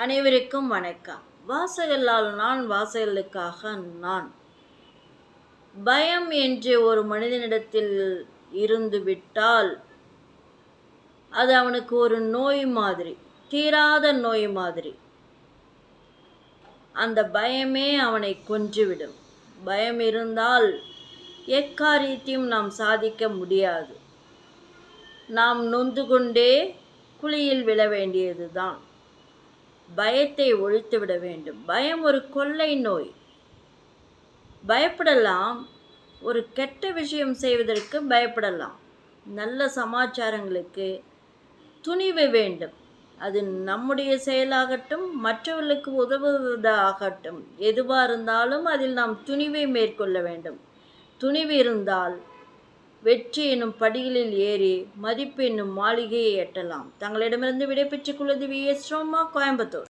அனைவருக்கும் வணக்கம். வாசகல்லால் நான் வாசகலுக்காக நான். பயம் என்று ஒரு மனிதனிடத்தில் இருந்து விட்டால் அது அவனுக்கு ஒரு நோய் மாதிரி தீராத நோய் மாதிரி. அந்த பயமே அவனை கொன்றுவிடும். பயம் இருந்தால் எக்காரியத்தையும் நாம் சாதிக்க முடியாது. நாம் நொந்து கொண்டே குழியில் விழ வேண்டியதுதான். பயத்தை ஒழித்துவிட வேண்டும். பயம் ஒரு கொள்ளை நோய். பயப்படலாம். ஒரு கெட்ட விஷயம் செய்வதற்கு பயப்படலாம். நல்ல சமாச்சாரங்களுக்கு துணிவு வேண்டும். அது நம்முடைய செயலாகட்டும் மற்றவர்களுக்கு உதவுவதாகட்டும். எதுவாக இருந்தாலும் அதில் நாம் துணிவை மேற்கொள்ள வேண்டும். துணிவு இருந்தால் வெற்றி என்னும் படிகளில் ஏறி மதிப்பு என்னும் மாளிகையை எட்டலாம். தங்களிடமிருந்து விடைபெற்றுக் கொள்வது வி. எஸ். ரோமா கோயம்புத்தூர்.